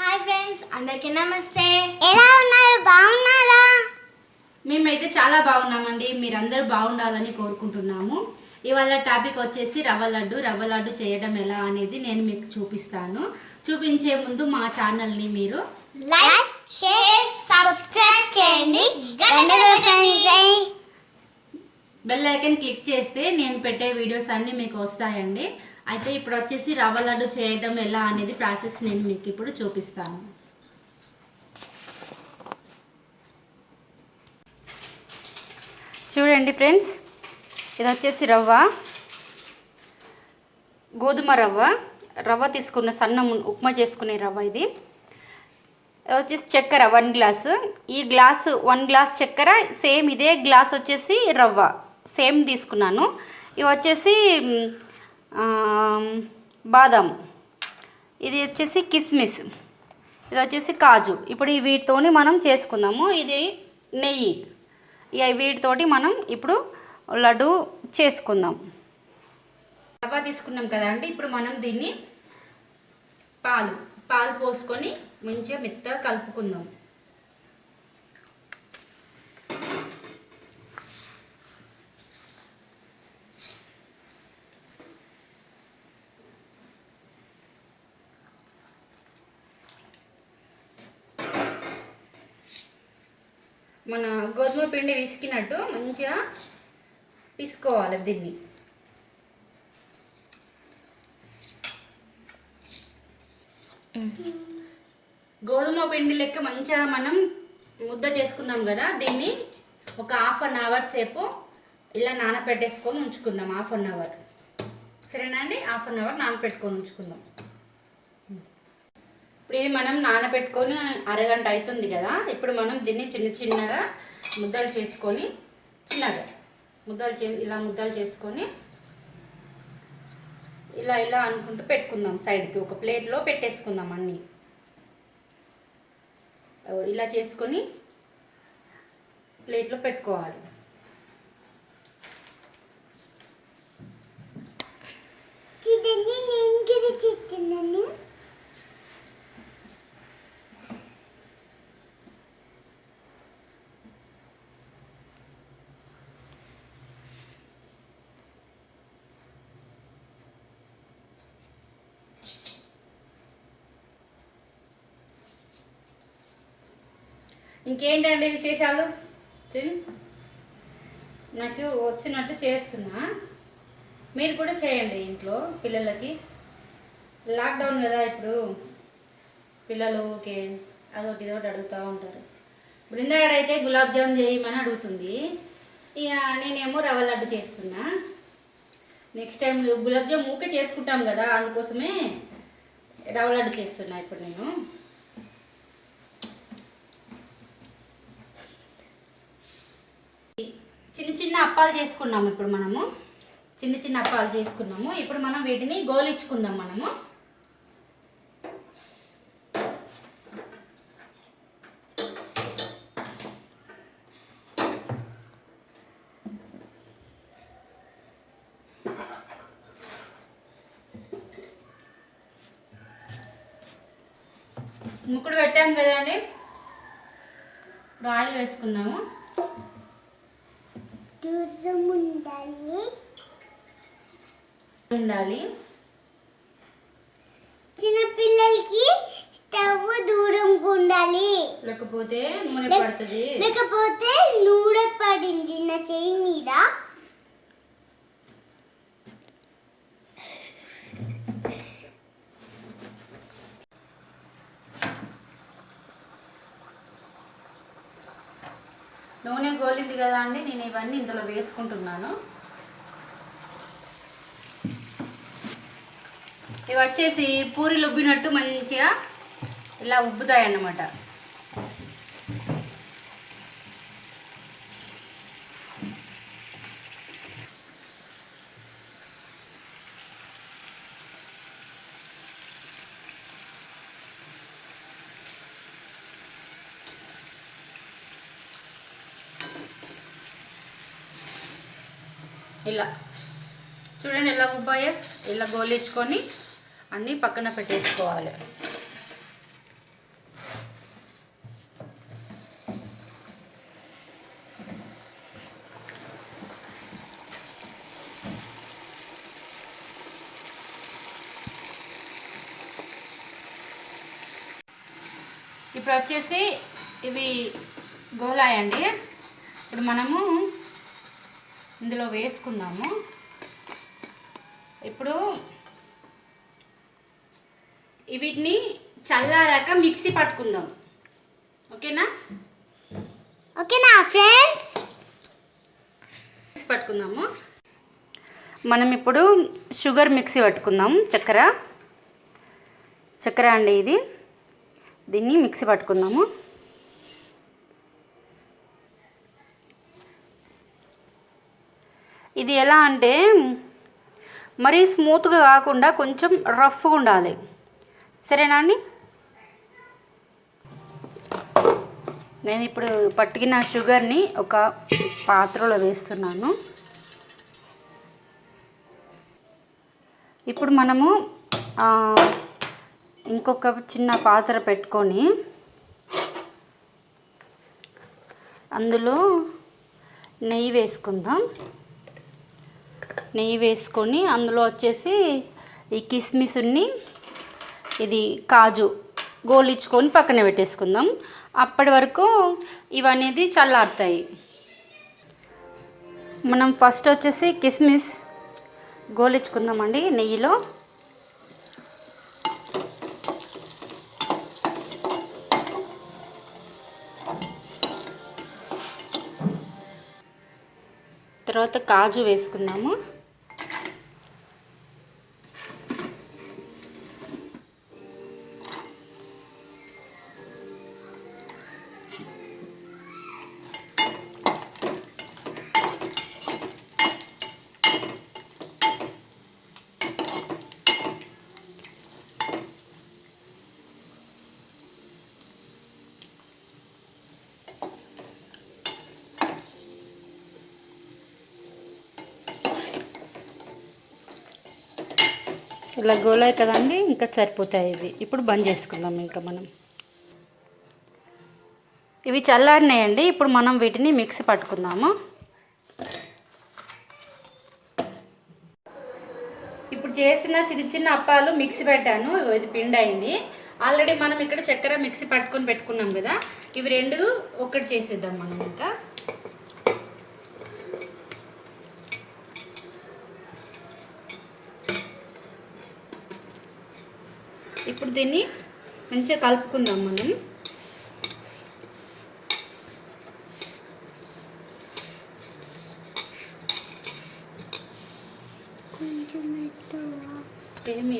Hi friends అందరికీ నమస్తే. ఎలా ఉన్నారు? బాగున్నారా? మేమైతే చాలా బాగున్నామండి. మీరందరూ బాగుండాలని కోరుకుంటున్నాము. ఇవాళ టాపిక్ వచ్చేసి రవ్వ లడ్డు. రవ్వ లడ్డు చేయడం ఎలా అనేది నేను మీకు చూపిస్తాను. చూపించే ముందు మా ఛానల్ని మీరు లైక్ షేర్ సబ్స్క్రైబ్ చేయండి. బెల్ ఐకన్ క్లిక్ చేస్తే నేను పెట్టే వీడియోస్ అన్నీ మీకు వస్తాయండి. అయితే ఇప్పుడు వచ్చేసి రవ్వ లడ్డు చేయడం ఎలా అనేది ప్రాసెస్ నేను మీకు ఇప్పుడు చూపిస్తాను. చూడండి ఫ్రెండ్స్ ఇది వచ్చేసి రవ్వ గోధుమ రవ్వ. రవ్వ తీసుకున్న సన్న ఉప్మా చేసుకునే రవ్వ ఇది. వచ్చేసి చక్కెర వన్ గ్లాసు. ఈ గ్లాసు వన్ గ్లాస్ చక్కెర సేమ్ ఇదే గ్లాస్ వచ్చేసి రవ్వ. సేమ్ తీసుకున్నాను. ఇవి వచ్చేసి బాదం. ఇది వచ్చేసి కిస్మిస్. ఇది వచ్చేసి కాజు. ఇప్పుడు ఈ వీటితోని మనం చేసుకుందాము. ఇది నెయ్యి. ఇక వీటితోటి మనం ఇప్పుడు లడ్డు చేసుకుందాం. రవ్వ తీసుకున్నాం కదా అండి. ఇప్పుడు మనం దీన్ని పాలు పాలు పోసుకొని మంచిగా మెత్తగా కలుపుకుందాం. మన గోధుమ పిండి విసికినట్టు మంచిగా పిసుకోవాలి దీన్ని. గోధుమ పిండి లెక్క మంచిగా మనం ముద్ద చేసుకున్నాం కదా దీన్ని ఒక హాఫ్ అన్ అవర్ సేపు ఇలా నానపెట్టేసుకొని ఉంచుకుందాం హాఫ్ అన్ అవర్. సరేనా అండి? హాఫ్ అన్ అవర్ నానపెట్టుకొని ఉంచుకుందాం. ఇప్పుడు ఇది మనం నానబెట్టుకొని అరగంట అవుతుంది కదా ఇప్పుడు మనం దీన్ని చిన్న చిన్నగా ముద్దలు చేసుకొని చిన్నగా ముద్దలు చే ఇలా ముద్దలు చేసుకొని ఇలా ఇలా అనుకుంటూ పెట్టుకుందాం సైడ్కి. ఒక ప్లేట్లో పెట్టేసుకుందాం అన్నీ. ఇలా చేసుకొని ప్లేట్లో పెట్టుకోవాలి చూడండి నేను కూడా చెప్తున్నాను ఇంకేంటండి విశేషాలు? నాకు వచ్చినట్టు చేస్తున్నా. మీరు కూడా చేయండి ఇంట్లో పిల్లలకి. లాక్డౌన్ కదా ఇప్పుడు. పిల్లలు ఓకే అదొకటి ఇదొకటి అడుగుతూ ఉంటారు. బృందాగడ అయితే గులాబ్ జామ్ చేయమని అడుగుతుంది. ఇక నేనేమో రవ్వ లడ్డు చేస్తున్నా. నెక్స్ట్ టైం గులాబ్ జామ్ ఊకే చేసుకుంటాం కదా అందుకోసమే రవ్వ లడ్డు చేస్తున్నా ఇప్పుడు నేను చిన్న చిన్న అప్పాలు చేసుకున్నాము ఇప్పుడు మనము. చిన్న చిన్న అప్పాలు చేసుకున్నాము. ఇప్పుడు మనం వీటిని గోలిచ్చుకుందాం మనము. ముక్కుడు పెట్టాం కదండి. ఇప్పుడు ఆయిల్ వేసుకుందాము. దూరం ఉండాలి. ఉండాలి చిన్నపిల్లలకి స్టవ్ దూరంగా ఉండాలి. లేకపోతే నూనె పడుతుంది. లేకపోతే నూనె పడింది నా చెయ్యి మీద. నూనె గోలింది కదా అండి నేను ఇవన్నీ ఇందులో వేసుకుంటున్నాను. ఇవి వచ్చేసి పూరీలు ఉబ్బినట్టు మంచిగా ఇలా ఉబ్బుతాయి అన్నమాట ఇలా. చూడండి ఎలా ఉబ్బాయే? ఇలా గోలించుకొని అన్నీ పక్కన పెట్టేసుకోవాలి. ఇప్పుడు వచ్చేసి ఇవి గోలాయండి. ఇప్పుడు మనము ఇందులో వేసుకుందాము. ఇప్పుడు వీటిని చల్లారాక మిక్సీ పట్టుకుందాం. ఓకేనా? ఓకేనా ఫ్రెండ్స్? మిక్సీ పట్టుకుందాము. మనం ఇప్పుడు షుగర్ మిక్సీ పట్టుకుందాం చక్కెర. చక్కెర అండి ఇది. దీన్ని మిక్సీ పట్టుకుందాము. ఇది ఎలా అంటే మరీ స్మూత్గా కాకుండా కొంచెం రఫ్గా ఉండాలి. సరేనా అండి? నేను ఇప్పుడు పట్టుకున్న షుగర్ని ఒక పాత్రలో వేస్తున్నాను. ఇప్పుడు మనము ఇంకొక చిన్న పాత్ర పెట్టుకొని అందులో నెయ్యి వేసుకుందాం. నెయ్యి వేసుకొని అందులో వచ్చేసి ఈ కిస్మిస్ని ఇది కాజు గోలిచ్చుకొని పక్కన పెట్టేసుకుందాం. అప్పటి వరకు ఇవనేది చల్లారుతాయి. మనం ఫస్ట్ వచ్చేసి కిస్మిస్ గోలిచ్చుకుందామండి నెయ్యిలో. తర్వాత కాజు వేసుకుందాము. ఇలా గోలాయి కదండి ఇంకా సరిపోతాయి ఇవి. ఇప్పుడు బంద్ చేసుకుందాం ఇంకా మనం. ఇవి చల్లారినాయండి. ఇప్పుడు మనం వీటిని మిక్సీ పట్టుకుందాము. ఇప్పుడు చేసిన చిన్న చిన్న అప్పాలు మిక్సీ పెట్టాను. ఇది పిండి అయింది. ఆల్రెడీ మనం ఇక్కడ చక్కెర మిక్సీ పట్టుకొని పెట్టుకున్నాం కదా. ఇవి రెండు ఒకటి చేసేద్దాం మనం ఇంకా. ఇప్పుడు దీన్ని మంచిగా కలుపుకుందాం మనం. కొంచెం ఏమి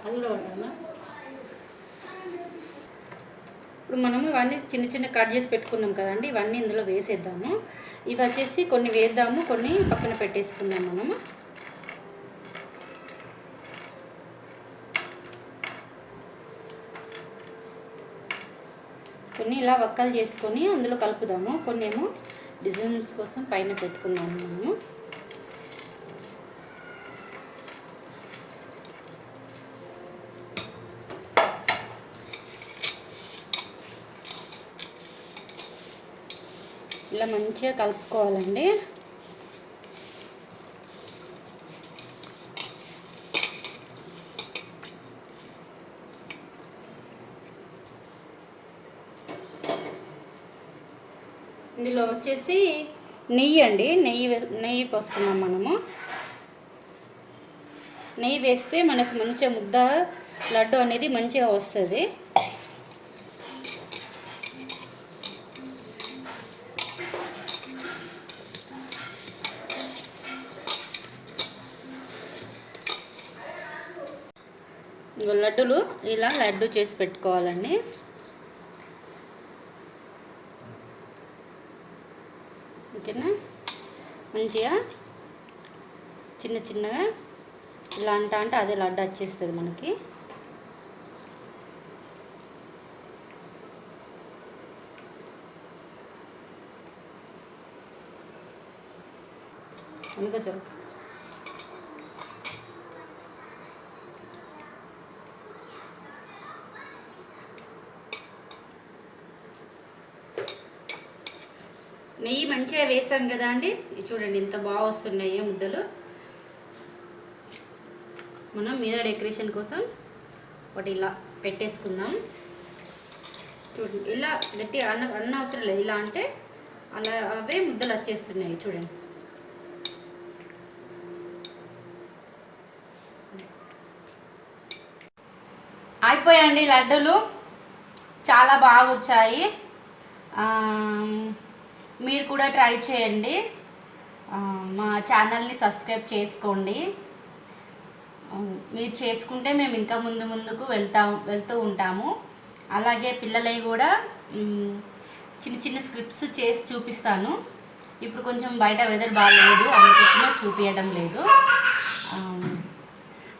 అది కూడా ఇప్పుడు మనము ఇవన్నీ చిన్న చిన్న కట్ చేసి పెట్టుకున్నాం కదండి ఇవన్నీ ఇందులో వేసేద్దాము. ఇవి వచ్చేసి కొన్ని వేద్దాము కొన్ని పక్కన పెట్టేసుకుందాం మనము. కొన్ని ఇలా వక్కలు చేసుకొని అందులో కలుపుదాము. కొన్ని ఏమో డిజైన్స్ కోసం పైన పెట్టుకున్నాము మనము. ఇలా మంచిగా కలుపుకోవాలండి. ఇందులో వచ్చేసి నెయ్యి అండి. నెయ్యి నెయ్యి పోసుకున్నాం మనము. నెయ్యి వేస్తే మనకు మంచిగా ముద్ద లడ్డు అనేది మంచిగా వస్తుంది. లడ్డులు ఇలా లడ్డు చేసి పెట్టుకోవాలండి. ఓకేనా? మంచిగా చిన్న చిన్నగా ఇలా అంట అంటే అదే లడ్డు వచ్చేస్తుంది మనకి. అందుకే చూ నెయ్యి మంచిగా వేసాం కదా అండి. చూడండి ఎంత బాగా వస్తున్నాయి ముద్దలు. మనం మీద డెకరేషన్ కోసం ఒకటి ఇలా పెట్టేసుకుందాం. చూడండి ఇలా గట్టి అన్న అన్న అవసరం లేదు. ఇలా అంటే అలా అవే ముద్దలు వచ్చేస్తున్నాయి చూడండి. అయిపోయాయండి లడ్డూలు. చాలా బాగా వచ్చాయి. మీరు కూడా ట్రై చేయండి. మా ఛానల్ని సబ్స్క్రైబ్ చేసుకోండి. మీరు చేసుకుంటే మేము ఇంకా ముందు ముందుకు వెళ్తాం వెళ్తూ ఉంటాము. అలాగే పిల్లలవి కూడా చిన్న చిన్న స్క్రిప్ట్స్ చేసి చూపిస్తాను. ఇప్పుడు కొంచెం బయట వెదర్ బాగాలేదు అందుకోసమే చూపించడం లేదు.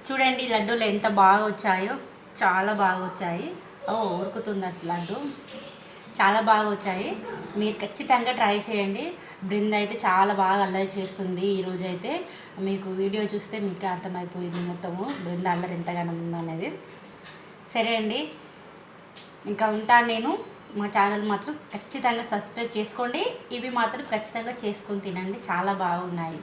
చూడండి లడ్డూలు ఎంత బాగా వచ్చాయో చాలా బాగా వచ్చాయి. ఓ ఉరుకుతుంది అట్లా లడ్డు. చాలా బాగా వచ్చాయి మీరు ఖచ్చితంగా ట్రై చేయండి. బృంద అయితే చాలా బాగా అల్లరి చేస్తుంది ఈరోజు అయితే మీకు వీడియో చూస్తే మీకు అర్థమైపోయింది మొత్తము. బృంద అల్లరి ఎంతగానో ఉందో అనేది సరే అండి. ఇంకా ఉంటాను నేను. మా ఛానల్ మాత్రం ఖచ్చితంగా సబ్స్క్రైబ్ చేసుకోండి. ఇవి మాత్రం ఖచ్చితంగా చేసుకొని తినండి. చాలా బాగున్నాయి.